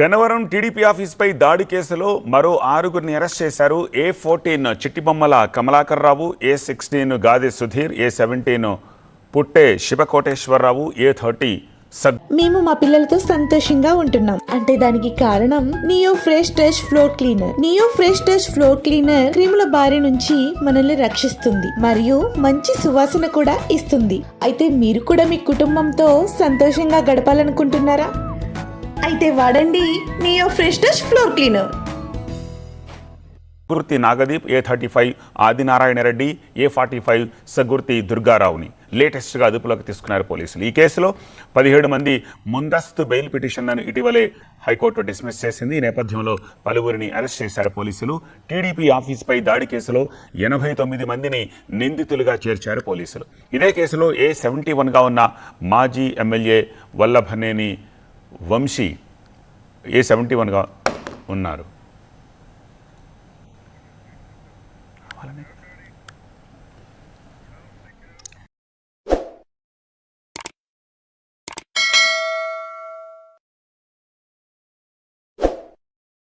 Gannavaram TDP ఆఫీస్పై దాడి కేసులో మరో ఆరుగురిని అరెస్ట్ చేశారు A fourteen Chittibommala Kamalakar Rao A sixteen Gadi Sudheer A seventeen పుట్టే శివకోటేశ్వరరావు ఏ థర్టీ మేము మా పిల్లలతో సంతోషంగా ఉంటున్నాం. అంటే దానికి కారణం Neo Fresh Touch floor cleaner Neo Fresh Touch floor cleaner క్రిముల బారి నుంచి మనల్ని రక్షిస్తుంది మరియు మంచి సువాసన కూడా ఇస్తుంది. అయితే మీరు కూడా మీ కుటుంబంతో సంతోషంగా గడపాలనుకుంటున్నారా? అయితే వాడండి Neo Fresh Touch floor cleaner. Gurthi Nagadeep A thirty five Adinarayana Reddy A forty five సగుర్తి దుర్గారావుని. లేటెస్ట్గా అదుపులోకి తీసుకున్నారు పోలీసులు. ఈ కేసులో పదిహేడు మంది ముందస్తు బెయిల్ పిటిషన్లను ఇటీవలే హైకోర్టు డిస్మిస్ చేసింది. ఈ నేపథ్యంలో పలువురిని అరెస్ట్ చేశారు పోలీసులు. టీడీపీ ఆఫీస్పై దాడి కేసులో ఎనభై తొమ్మిది మందిని నిందితులుగా చేర్చారు పోలీసులు. ఇదే కేసులో ఏ సెవెంటీ వన్గా ఉన్న మాజీ MLA Vallabhaneni Vamsi A seventy వన్గా ఉన్నారు?